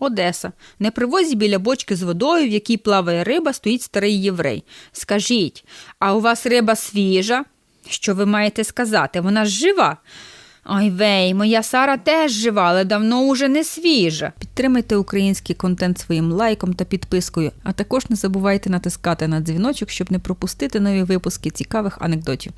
Одеса. На привозі біля бочки з водою, в якій плаває риба, стоїть старий єврей. Скажіть, а у вас риба свіжа? Що ви маєте сказати? Вона ж жива. Ой вей, моя Сара теж жива, але давно уже не свіжа. Підтримайте український контент своїм лайком та підпискою, а також не забувайте натискати на дзвіночок, щоб не пропустити нові випуски цікавих анекдотів.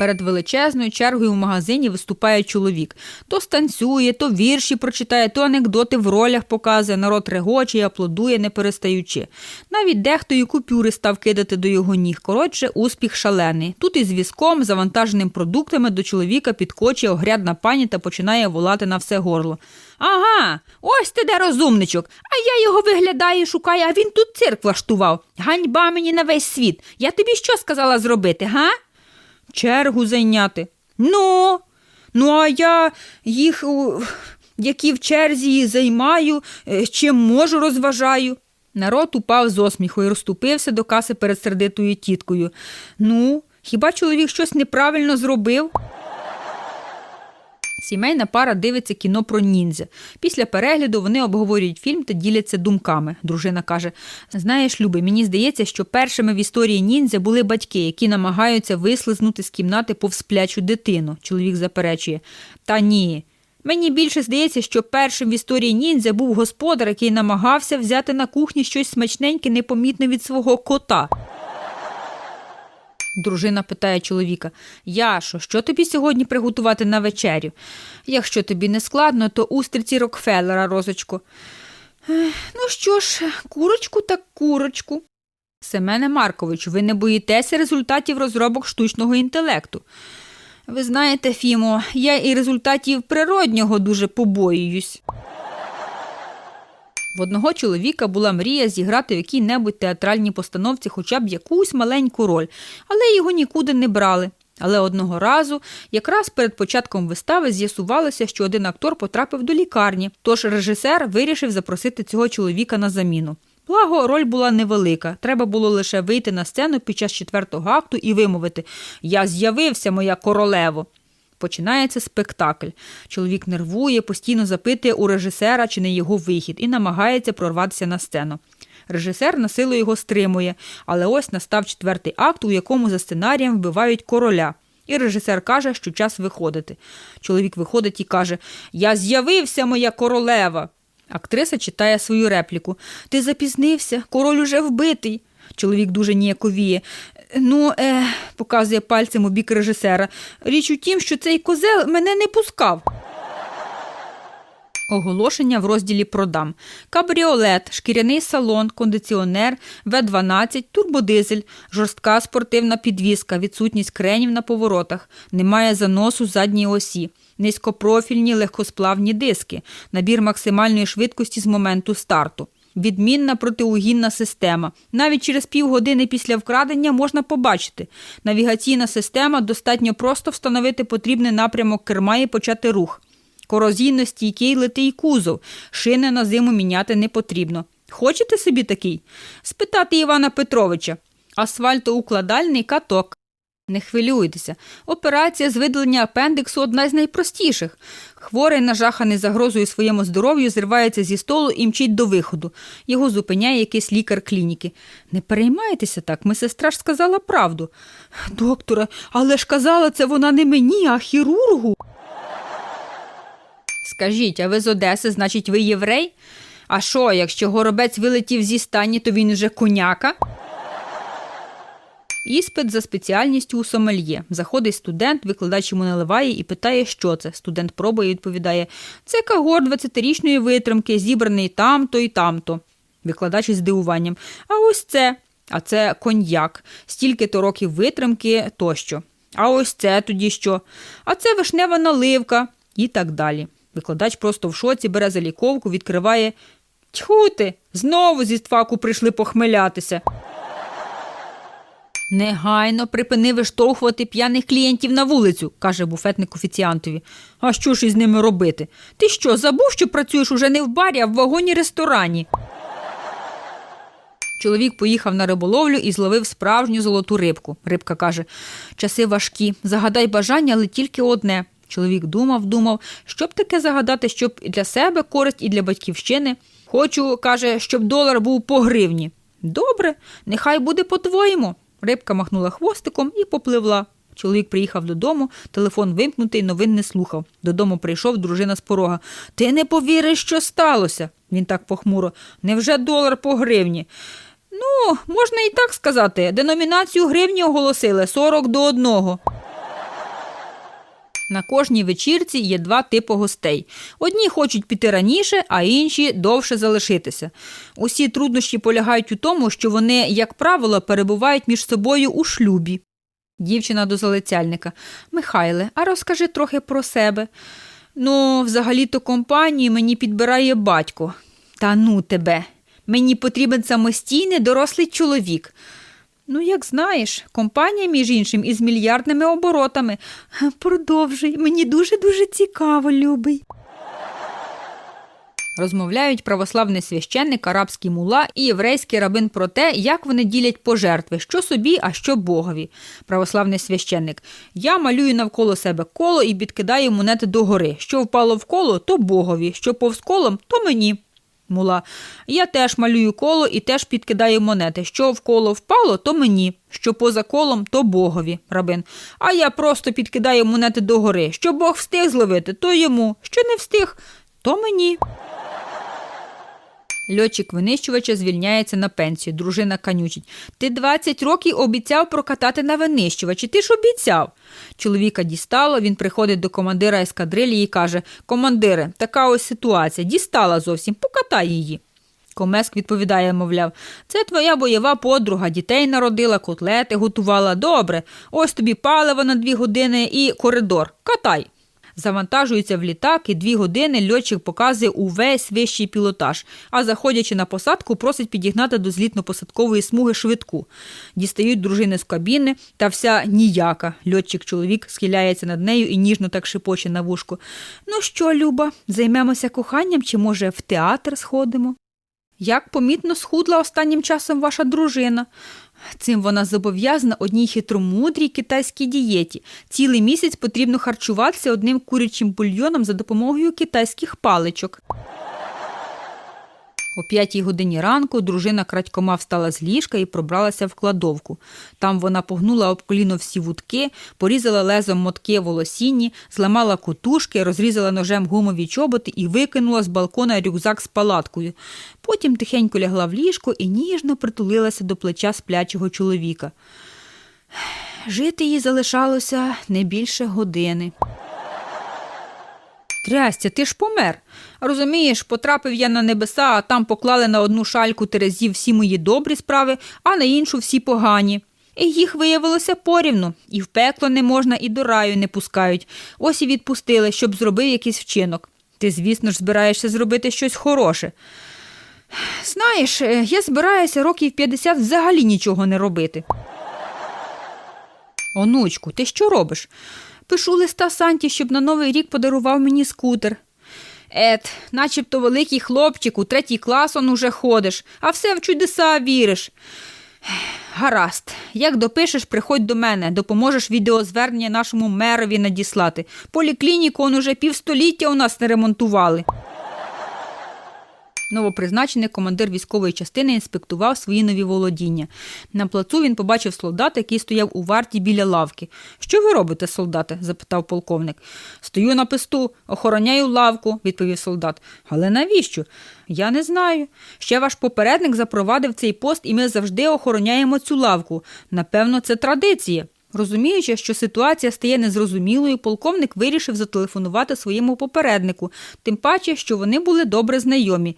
Перед величезною чергою в магазині виступає чоловік. То станцює, то вірші прочитає, то анекдоти в ролях показує, народ регоче і аплодує, не перестаючи. Навіть дехто і купюри став кидати до його ніг. Коротше, успіх шалений. Тут із візком, завантаженим продуктами, до чоловіка підкочує огрядна пані та починає волати на все горло. Ага, ось ти де розумничок. А я його виглядаю, шукаю, а він тут цирк влаштував. Ганьба мені на весь світ. Я тобі що сказала зробити, га? Чергу зайняти. Ну, ну, а я їх, які в черзі займаю, е, чим можу розважаю. Народ упав з осміху і розступився до каси перед сердитою тіткою. Ну, хіба чоловік щось неправильно зробив? Сімейна пара дивиться кіно про ніндзя. Після перегляду вони обговорюють фільм та діляться думками. Дружина каже: Знаєш, Люби, мені здається, що першими в історії ніндзя були батьки, які намагаються вислизнути з кімнати повсплячу дитину. Чоловік заперечує. Та ні. Мені більше здається, що першим в історії ніндзя був господар, який намагався взяти на кухні щось смачненьке, непомітне від свого кота. Дружина питає чоловіка: Яшо, що тобі сьогодні приготувати на вечерю? Якщо тобі не складно, то устриці Рокфеллера, розочко. Ну що ж, курочку так курочку. Семене Марковичу, ви не боїтеся результатів розробок штучного інтелекту. Ви знаєте, Фімо, я і результатів природнього дуже побоююсь. В одного чоловіка була мрія зіграти в якій-небудь театральній постановці хоча б якусь маленьку роль, але його нікуди не брали. Але одного разу, якраз перед початком вистави, з'ясувалося, що один актор потрапив до лікарні, тож режисер вирішив запросити цього чоловіка на заміну. Благо, роль була невелика. Треба було лише вийти на сцену під час четвертого акту і вимовити Я з'явився, моя королево. Починається спектакль. Чоловік нервує, постійно запитує у режисера, чи не його вихід, і намагається прорватися на сцену. Режисер на силу його стримує, але ось настав четвертий акт, у якому за сценарієм вбивають короля. І режисер каже, що час виходити. Чоловік виходить і каже: Я з'явився, моя королева. Актриса читає свою репліку. Ти запізнився, король уже вбитий. Чоловік дуже ніяковіє. Ну, е, показує пальцем у бік режисера. Річ у тім, що цей козел мене не пускав. Оголошення в розділі Продам. Кабріолет, шкіряний салон, кондиціонер, В12, турбодизель, жорстка спортивна підвізка, відсутність кренів на поворотах, немає заносу задньої осі, низькопрофільні легкосплавні диски, набір максимальної швидкості з моменту старту. Відмінна протиугінна система. Навіть через півгодини після вкрадення можна побачити. Навігаційна система достатньо просто встановити потрібний напрямок керма і почати рух. Корозійно стійкий литий кузов. Шини на зиму міняти не потрібно. Хочете собі такий? Спитати Івана Петровича. Асфальтоукладальний каток. Не хвилюйтеся. Операція з видалення апендиксу одна з найпростіших. Хворий, нажаханий загрозою своєму здоров'ю, зривається зі столу і мчить до виходу. Його зупиняє якийсь лікар клініки. Не переймайтеся так, медсестра ж сказала правду. Докторе, але ж казала це вона не мені, а хірургу. Скажіть, а ви з Одеси, значить, ви єврей? А що, якщо горобець вилетів зі стані, то він уже коняка? Іспит за спеціальністю у сомельє. Заходить студент, викладач йому наливає і питає, що це. Студент пробує і відповідає: це кагор 20-річної витримки, зібраний там-то і там-то. Викладач із здивуванням. А ось це. А це коньяк, стільки-то років витримки тощо. А ось це тоді що? А це вишнева наливка і так далі. Викладач просто в шоці бере заліковку, відкриває. Тьху ти, знову зі стваку прийшли похмелятися. Негайно припини виштовхувати п'яних клієнтів на вулицю, каже буфетник офіціантові. А що ж із ними робити? Ти що, забув, що працюєш уже не в барі, а в вагоні ресторані? Чоловік поїхав на риболовлю і зловив справжню золоту рибку. Рибка каже: часи важкі, загадай бажання, але тільки одне. Чоловік думав, думав, щоб таке загадати, щоб і для себе користь і для батьківщини. Хочу, каже, щоб долар був по гривні. Добре, нехай буде по-твоєму. Рибка махнула хвостиком і попливла. Чоловік приїхав додому, телефон вимкнутий, новин не слухав. Додому прийшов дружина з порога. Ти не повіриш, що сталося? Він так похмуро. Невже долар по гривні? Ну, можна і так сказати. Деномінацію гривні оголосили 40 до 1. На кожній вечірці є два типи гостей. Одні хочуть піти раніше, а інші довше залишитися. Усі труднощі полягають у тому, що вони, як правило, перебувають між собою у шлюбі. Дівчина до залицяльника. Михайле, а розкажи трохи про себе. Ну, взагалі-то компанію мені підбирає батько. Та ну тебе. Мені потрібен самостійний дорослий чоловік. Ну, як знаєш, компанія, між іншим, із мільярдними оборотами. Продовжуй, мені дуже-дуже цікаво, любий. Розмовляють православний священник, арабський мула і єврейський рабин про те, як вони ділять пожертви, що собі, а що Богові. Православний священник. Я малюю навколо себе коло і підкидаю монети догори. Що впало в коло, то Богові, що повз колом, то мені. Мула. Я теж малюю коло і теж підкидаю монети. Що в коло впало, то мені. Що поза колом, то Богові. Рабин. А я просто підкидаю монети догори. Що Бог встиг зловити, то йому. Що не встиг, то мені. Льотчик винищувача звільняється на пенсію. Дружина канючить. Ти 20 років обіцяв прокатати на винищувачі. Ти ж обіцяв. Чоловіка дістало, він приходить до командира ескадрилі і каже: Командире, така ось ситуація. Дістала зовсім, покатай її. Комеск відповідає, мовляв, це твоя бойова подруга, дітей народила, котлети готувала. Добре, ось тобі паливо на дві години і коридор. Катай. Завантажується в літак і дві години льотчик показує увесь вищий пілотаж, а заходячи на посадку, просить підігнати до злітно-посадкової смуги швидку. Дістають дружини з кабіни та вся ніяка. Льотчик-чоловік схиляється над нею і ніжно так шепоче на вушку. Ну що, Люба, займемося коханням чи, може, в театр сходимо? Як помітно схудла останнім часом ваша дружина. Цим вона зобов'язана одній хитромудрій китайській дієті. Цілий місяць потрібно харчуватися одним курячим бульйоном за допомогою китайських паличок. О п'ятій годині ранку дружина крадькома встала з ліжка і пробралася в кладовку. Там вона погнула об коліно всі вудки, порізала лезом мотки волосінні, зламала кутушки, розрізала ножем гумові чоботи і викинула з балкона рюкзак з палаткою. Потім тихенько лягла в ліжко і ніжно притулилася до плеча сплячого чоловіка. Жити їй залишалося не більше години. Трястя, ти ж помер. Розумієш, потрапив я на небеса, а там поклали на одну шальку терезів всі мої добрі справи, а на іншу всі погані. І їх виявилося порівну, і в пекло не можна, і до раю не пускають. Ось і відпустили, щоб зробив якийсь вчинок. Ти, звісно ж, збираєшся зробити щось хороше. Знаєш, е, я збираюся років 50 взагалі нічого не робити. Онучку, ти що робиш? Пишу листа Санті, щоб на новий рік подарував мені скутер. Ет, начебто великий хлопчик, у третій клас он уже ходиш, а все в чудеса віриш. Гаразд, як допишеш, приходь до мене, допоможеш відеозвернення нашому мерові надіслати. Поліклініку он уже півстоліття у нас не ремонтували. Новопризначений командир військової частини інспектував свої нові володіння. На плацу він побачив солдата, який стояв у варті біля лавки. Що ви робите, солдате? запитав полковник. Стою на писту, охороняю лавку, відповів солдат. Але навіщо? Я не знаю. Ще ваш попередник запровадив цей пост, і ми завжди охороняємо цю лавку. Напевно, це традиція. Розуміючи, що ситуація стає незрозумілою, полковник вирішив зателефонувати своєму попереднику, тим паче, що вони були добре знайомі.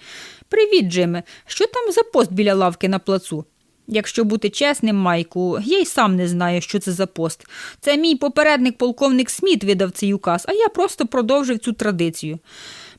Привіт, Джиме, що там за пост біля лавки на плацу? Якщо бути чесним, Майку, я й сам не знаю, що це за пост. Це мій попередник полковник Сміт видав цей указ, а я просто продовжив цю традицію.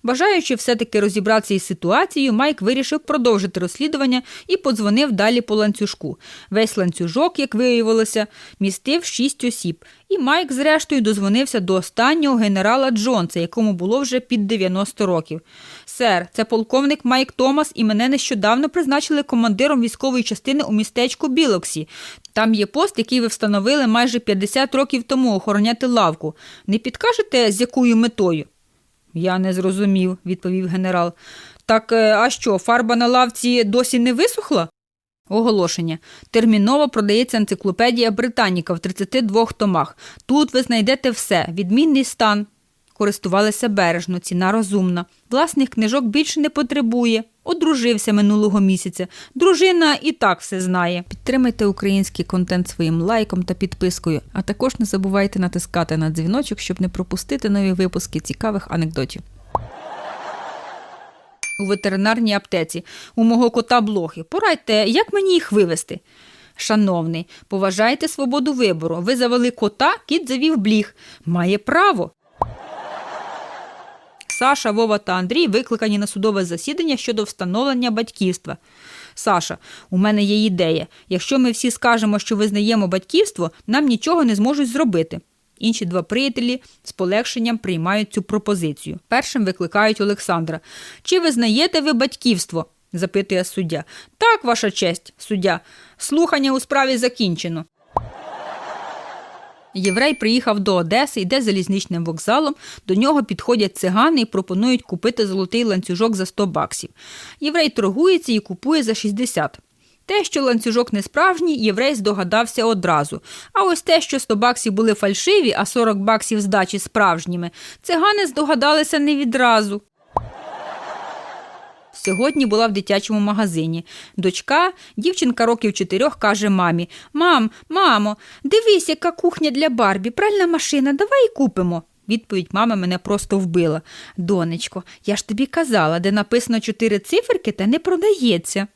Бажаючи все-таки розібратися із ситуацією, Майк вирішив продовжити розслідування і подзвонив далі по ланцюжку. Весь ланцюжок, як виявилося, містив шість осіб. І Майк, зрештою, дозвонився до останнього генерала Джонса, якому було вже під 90 років. Сер, це полковник Майк Томас, і мене нещодавно призначили командиром військової частини у містечку Білоксі. Там є пост, який ви встановили майже 50 років тому охороняти лавку. Не підкажете, з якою метою? Я не зрозумів, відповів генерал. Так, е, а що, фарба на лавці досі не висохла? Оголошення. Терміново продається енциклопедія Британіка в 32 томах. Тут ви знайдете все: відмінний стан. Користувалися бережно, ціна розумна. Власних книжок більше не потребує. Одружився минулого місяця. Дружина і так все знає. Підтримайте український контент своїм лайком та підпискою, а також не забувайте натискати на дзвіночок, щоб не пропустити нові випуски цікавих анекдотів. У ветеринарній аптеці у мого кота блохи. Порадьте, як мені їх вивести? Шановний, поважайте свободу вибору. Ви завели кота, кіт завів бліг. Має право. Саша, Вова та Андрій викликані на судове засідання щодо встановлення батьківства. Саша, у мене є ідея. Якщо ми всі скажемо, що визнаємо батьківство, нам нічого не зможуть зробити. Інші два приятелі з полегшенням приймають цю пропозицію. Першим викликають Олександра. Чи визнаєте ви батьківство? запитує суддя. Так, ваша честь, суддя. Слухання у справі закінчено. Єврей приїхав до Одеси, йде залізничним вокзалом. До нього підходять цигани і пропонують купити золотий ланцюжок за 100 баксів. Єврей торгується і купує за 60. Те, що ланцюжок не справжній, єврей здогадався одразу. А ось те, що 100 баксів були фальшиві, а 40 баксів здачі справжніми, цигани здогадалися не відразу. Сьогодні була в дитячому магазині. Дочка, дівчинка років чотирьох, каже мамі: Мам, мамо, дивись, яка кухня для Барбі, пральна машина, давай купимо. Відповідь мами мене просто вбила. Донечко, я ж тобі казала, де написано чотири циферки, та не продається.